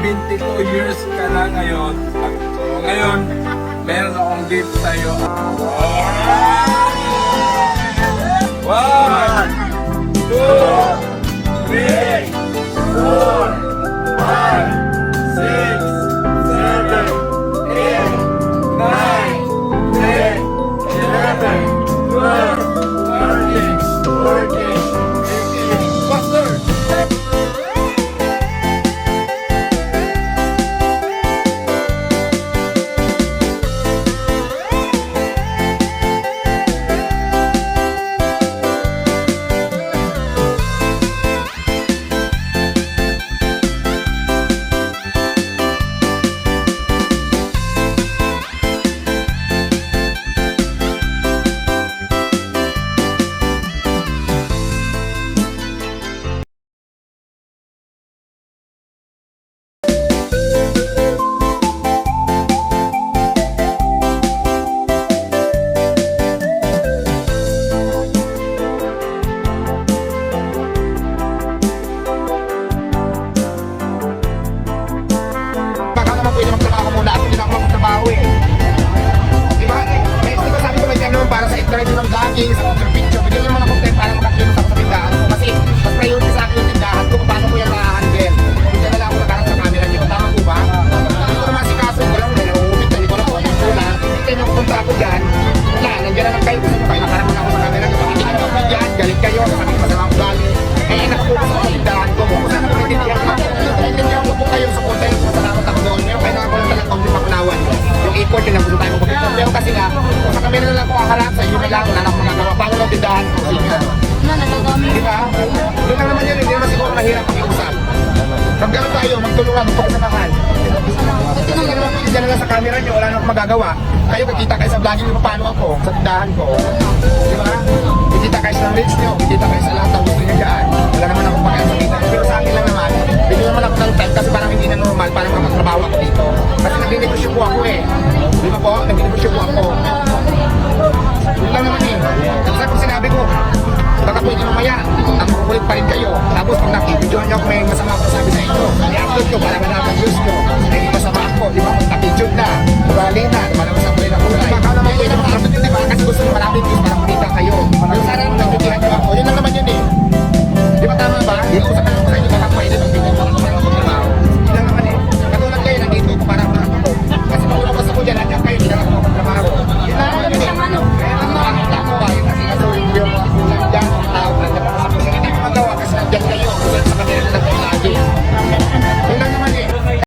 22 years ka na ngayon. So, ngayon, meron akong gift sa'yo. One, dyan. Wala, nandiyan na lang kayo. Nyo kayo nakaharap na ako sa camera niyo. Hindi kayo ako dyan, galit kayo, sabi ko masama ako galing. Eh, nakapokus ako sa tindahan ko. Kung saan ako naiintindihan ko. Naiintindihan ko po kayo sa content ko sa nakot ako doon. Pero kaya nga ako lang talagang kaunti makunawan. Yung ikot, yun ang gusto tayo magpapito. Pero kasi nga, kung sa camera na lang ako kaharap, sa inyo na lang, wala na akong magagawa. Paano lang tindahan ko? Nga. Na, nagagami. Di ba? Yun lang naman yun, hindi naman siguro mahirap pakiusap. Pag gano'n tayo, magtulungan. Hindi naman kayo dyan na lang sa camera nyo, wala na akong magagawa. Kayo, kikita kayo sa vlogging nyo, paano ako, sa tindahan ko. Di ba? Kikita kayo sa reels nyo, kikita kayo sa lahat ng gusto nyo dyan. Wala naman akong pagkain sa kita. Pero sa akin lang naman, bigyan naman ako ng time kasi parang hindi na normal, parang magtrabaho ako dito. Kasi nagdinegosyo po ako eh. Di ba po? Nagdinegosyo po ako. Yun lang naman eh. Kasi sinabi ko, baka pwede mamaya, ang kukulit pa rin kayo. Tapos pag dan.